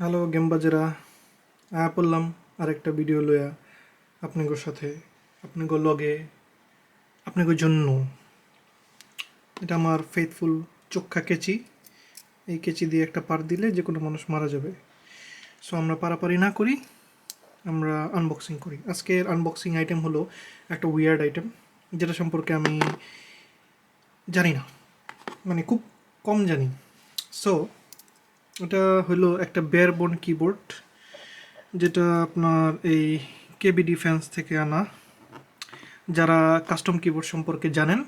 Hello গেমবাজেরা আয়া পড়লাম আরেকটা ভিডিও লইয়া আপনাগোর সাথে, আপনাগো লগে আপনাগোর জন্য। এটা আমার ফেথফুল চোখা কেচি। এই কেচি দিয়ে একটা পার দিলে যে কোনো মানুষ মারা যাবে। সো আমরা পারাপারি না করি, আমরা আনবক্সিং করি। আজকের আনবক্সিং আইটেম হলো একটা উইয়ার্ড আইটেম যেটা সম্পর্কে আমি জানি না। মানে খুব কম জানি। সো এটা হলো একটা বেয়ারবোন কিবোর্ড যেটা আপনার এই কেবি ডিফেন্স থেকে আনা। যারা কাস্টম কিবোর্ড সম্পর্কে জানেন,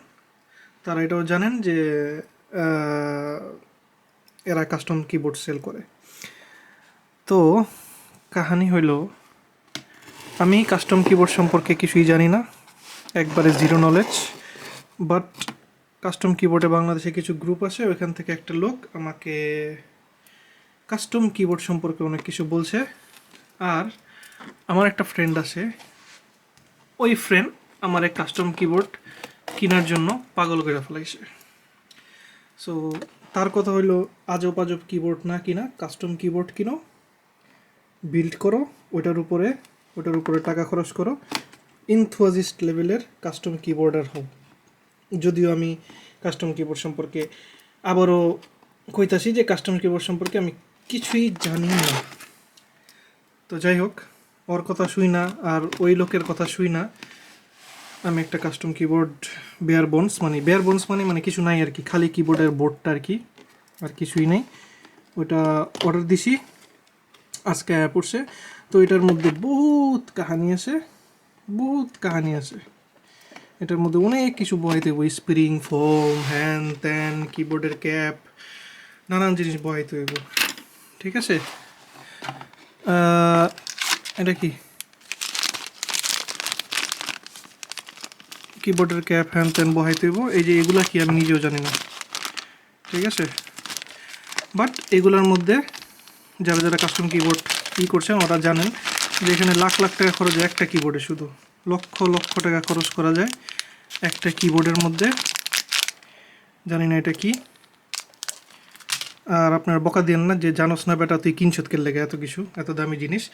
তারা এটাও জানেন যে এরা কাস্টম কিবোর্ড সেল করে। তো, কাহানি হইল, আমি কাস্টম কিবোর্ড সম্পর্কে কিছুই জানি না, একবারে জিরো নলেজ বাট কাস্টম কিবোর্ডে বাংলাদেশে কিছু গ্রুপ আছে, ওইখান থেকে একটা লোক আমাকে কাস্টম কিবোর্ড সম্পর্কে অনেক কিছু বলছে। আর আমার একটা ফ্রেন্ড আছে। ওই ফ্রেন্ড আমার এক কাস্টম কিবোর্ড কেনার জন্য পাগল করে ফেলাইছে। সো তার কথা হইল, আজব আজব কিবোর্ড না কিনা কাস্টম কিবোর্ড কিনো বিল্ড করো ওটার উপরে ওটার উপরে টাকা খরচ করো ইনথুয়াজিস্ট লেভেলের কাস্টম কিবোর্ডার হও। যদিও আমি কাস্টম কিবোর্ড সম্পর্কে আবারও কইতাছি যে কাস্টম কিবোর্ড সম্পর্কে আমি কিছুই জানি না। তো যাই হোক, ওর কথা শুই না আর ওই লোকের কথা শুই না। আমি একটা কাস্টম কিবোর্ড বেয়ার বোনস মানে বেয়ার বোনস মানে মানে কিছু নাই আর কি। খালি কিবোর্ডের বোর্ডটা আর কি, আর কিছুই নেই। ওটা অর্ডার দিছি, আজকে পড়ছে। তো এটার মধ্যে বহুত কাহানি আছে, বহুত কাহানি আছে। এটার মধ্যে অনেক কিছু বয় হইব স্প্রিং ফোম হ্যান ত্যান কিবোর্ডের ক্যাপ নানান জিনিস বহাইতে হইব ঠিক আছে? এটা কি? কিবোর্ডের ক্যাপ হ্যান ত্যান বহাইতে হইব। এই যে এগুলা কি আমি নিজেও জানি না। ঠিক আছে? বাট এগুলোর মধ্যে যারা যারা কাস্টম কিবোর্ড ই করছেন, ওরা জানেন যে এখানে লাখ লাখ টাকা খরচ হয় একটা কিবোর্ডে শুধু। লক্ষ লক্ষ টাকা খরচ করা যায় একটা কিবোর্ডের মধ্যে। জানি না এটা কি। আর আপনার বকা দিয়েন না যে জানোস না বেটা তুই কিনছত কে লেগে এত কিছু, এত দামি জিনিস।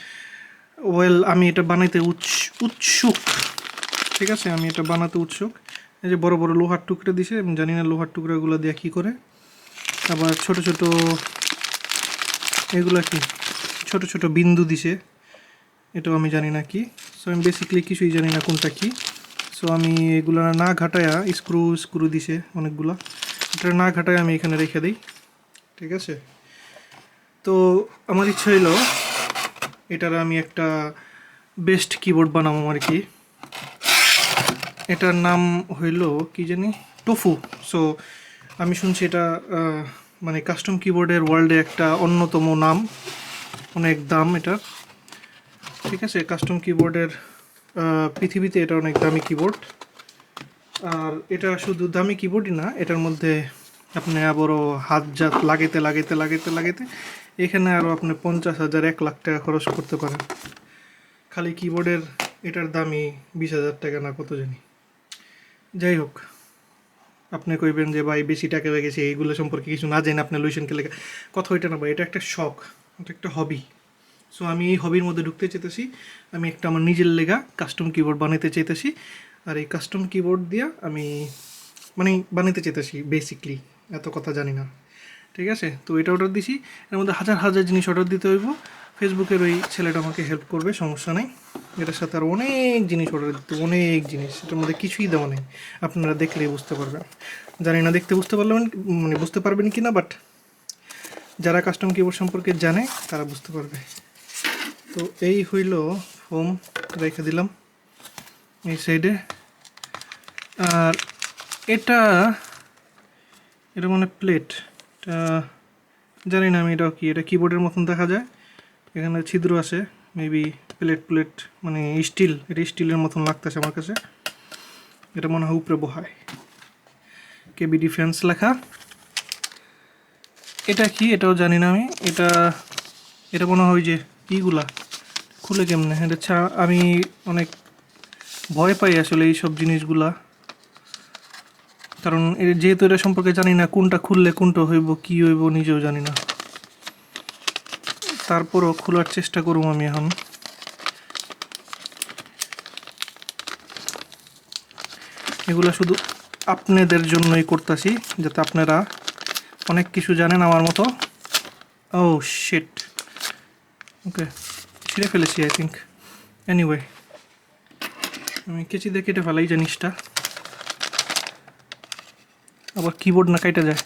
ওয়েল আমি এটা বানাইতে উৎস- উৎসুক। ঠিক আছে? আমি এটা বানাতে উৎসুক। এই যে বড় বড় লোহার টুকরো দিছে, আমি জানি না লোহার টুকরোগুলো দিয়ে কী করে। আবার ছোট ছোট এগুলা কি? ছোট ছোট বিন্দু দিছে। এটাও আমি জানি না কি। সো আমি বেসিক্যালি কিছুই জানি না কোনটা কি। সো আমি এগুলা না ঘাটায়া স্ক্রু স্ক্রু দিছে অনেকগুলা। এটা না ঘাটায় আমি এখানে রেখে দিই। ঠিক আছে? তো আমার ইচ্ছা হইল এটার আমি একটা বেস্ট কিবোর্ড বানাবো আর কি। এটার নাম হইল কি জানি? টোফু সো আমি শুনছি এটা মানে কাস্টম কিবোর্ডের ওয়ার্ল্ডে একটা অন্যতম নাম। অনেক দাম এটার ঠিক আছে কাস্টম কিবোর্ডের পৃথিবীতে এটা অনেক দামি কিবোর্ড আর এটা শুধু দামি কিবোর্ডই না, এটার মধ্যে আপনি আবারও হাত জাত লাগাইতে লাগাইতে লাগাইতে লাগাইতে এখানে আরও আপনি পঞ্চাশ হাজার, এক লাখ টাকা খরচ করতে পারেন। খালি কিবোর্ডের এটার দামই বিশ হাজার টাকা না, কত জানি। যাই হোক, আপনি কইবেন যে ভাই বেশি টাকা হয়ে গেছে, এইগুলো সম্পর্কে কিছু না জানেন আপনি লুইসেনকে লেগে কথা ওইটা না ভাই, এটা একটা শখ, এটা একটা হবি সো আমি এই হবির মধ্যে ঢুকতে চাইতেছি, আমি একটা আমার নিজের লেগা কাস্টম কিবোর্ড বানাইতে চাইতেছি। আর এই কাস্টম কিবোর্ড দিয়া আমি মানে বানাইতে চাইতেছি বেসিকলি এত কথা জানি না। ঠিক আছে? তো এটা অর্ডার দিছি। এর মধ্যে হাজার হাজার জিনিস অর্ডার দিতে হইব। ফেসবুকের ওই ছেলেটা আমাকে হেল্প করবে, সমস্যা নেই। এটার সাথে আর অনেক জিনিস অর্ডার দিতে অনেক জিনিস। এটার মধ্যে কিছুই দেওয়া নেই। আপনারা দেখলেই বুঝতে পারবেন। জানি না দেখতে বুঝতে পারলেন মানে বুঝতে পারবেন কি না বাট যারা কাস্টম কিবোর্ড সম্পর্কে জানে, তারা বুঝতে পারবে। তো এই হইল ফোম রেখে দিলাম। এই সাইডে আর এটা এটা মানে প্লেট এটা, জানি না আমি এটাও কি, এটা কিবোর্ডের মতন দেখা যায়। এখানে ছিদ্র আছে মেবি প্লেট প্লেট মানে স্টিল এটা স্টিলের মতন লাগতেছে আমার কাছে। এটা মনে হয় উপরে বহায়। কেবি ডিফেন্স লেখা। এটা কি, এটাও জানি না আমি। এটা এটা মনে হয় যে ইগুলা। খুলে কেমনে? এটা আমি অনেক ভয় পাই আসলে এইসব জিনিসগুলা। কারণ যেহেতু এটা সম্পর্কে জানি না, কোনটা খুললে কোনটা হইব, কি হইব নিজেও জানি না। তারপরও খোলার চেষ্টা করুম আমি এখন। এগুলো শুধু আপনাদের জন্যই করতেছি, যাতে আপনারা অনেক কিছু জানেন আমার মতো। ও শিট ওকে, ছিঁড়ে ফেলেছি আই থিঙ্ক এনিওয়ে আমি কেচি দিয়ে কেটে ফেলাই জিনিসটা। আবার কিবোর্ড না কাইটা যায়।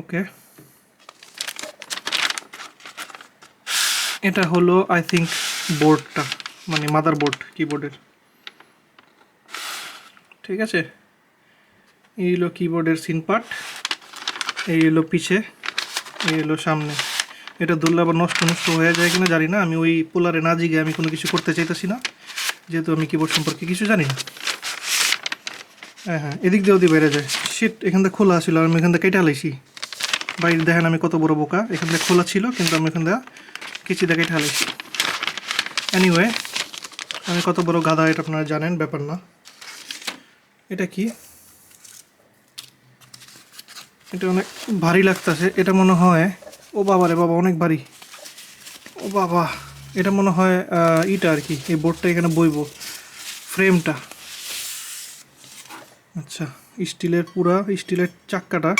ওকে এটা হলো আই থিঙ্ক বোর্ডটা মানে মাদার বোর্ড কিবোর্ডের ঠিক আছে? এই হলো কিবোর্ডের সিন পার্ট এই হলো পিছে, এই হলো সামনে। এটা ধরলে আবার নষ্ট নষ্ট হয়ে যায় কিনা জানি না, আমি ওই পোলারে না জিগে আমি কোনো কিছু করতে চাইতেছি না। যেহেতু আমি কিবোর্ড সম্পর্কে কিছু জানি না। হ্যাঁ হ্যাঁ এদিক দিয়ে ওদিক বেড়ে যায়। শিট এখান থেকে খোলা ছিল আর আমি এখান থেকে কেটে হালাইছি বাইরে দেখেন আমি কত বড় বোকা। এখান থেকে খোলা ছিল, কিন্তু আমি এখান থেকে কেচি দিয়ে কেটে হালাইছি এনিওয়ে আমি কত বড় গাদা এটা আপনারা জানেন, ব্যাপার না। এটা কি? এটা অনেক ভারী লাগতেছে। এটা মনে হয়, ও বাবা রে বাবা, অনেক ভারী। ও বাবা। এটা মনে হয় ইটা আর কি, এই বোর্ডটা এখানে বইব, ফ্রেমটা। আচ্ছা স্টিলের পুরা, স্টিলের চাক্কাটা।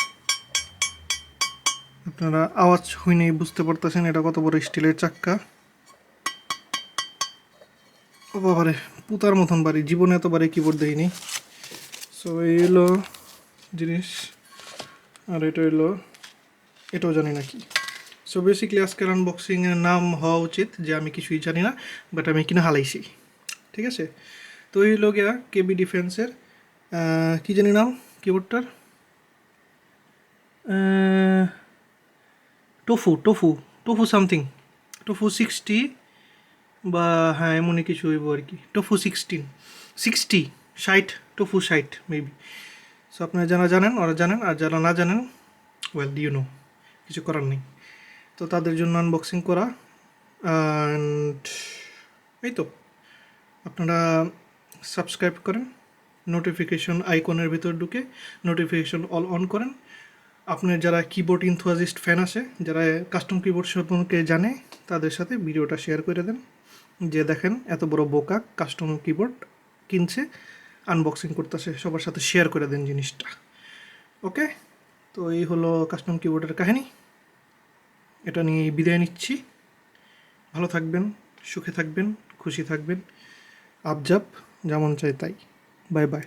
আপনারা আওয়াজ হইনেই বুঝতে পারতেছেন এটা কত বড় স্টিলের চাক্কা। ও বাবারে, পুতার মতন বাড়ি, জীবনে এত বাড়ি কিবোর্ড দেয়নি সো এই হলো জিনিস, আর এটা হলো এটাও জানি না কি। সো বেসিকলি আজকের আনবক্সিংয়ের নাম হওয়া উচিত যে আমি কিছুই জানি না বাট আমি কিনা হালাইছি। ঠিক আছে? তো এই হলো গিয়া কেবি ডিফেন্সের কি জানি নাম? কিবোর্ডটার tofu tofu tofu something tofu sixty বা হ্যাঁ এমনই কিছু হইব আর কি। টোফু সিক্সটিন সিক্সটি ষাট টোফু ষাট মেবি সো আপনারা যারা জানেন, ওরা জানেন, আর যারা না জানেন ওয়েল ইউ নো কিছু করার নেই। তো তাদের জন্য আনবক্সিং করা। অ্যান্ড এই তো আপনারা সাবস্ক্রাইব করেন নোটিফিকেশন আইকনের ভিতর ঢুকে নোটিফিকেশন অল অন করেন। আপনার যারা কিবোর্ড ইনথুয়াজিস্ট ফ্যান আছে, যারা কাস্টম কিবোর্ড সম্পর্কে জানে, তাদের সাথে ভিডিওটা শেয়ার করে দেন। যে দেখেন, এত বড় বোকা কাস্টম কিবোর্ড কিনছে আনবক্সিং করতেছে, সবার সাথে শেয়ার করে দেন জিনিসটা। ওকে তো এই হলো কাস্টম কিবোর্ডের কাহিনী। এটা নিয়ে বিদায় নিচ্ছি। ভালো থাকবেন, সুখে থাকবেন, খুশি থাকবেন। আবজাব যেমন চাই তাই। Bye bye.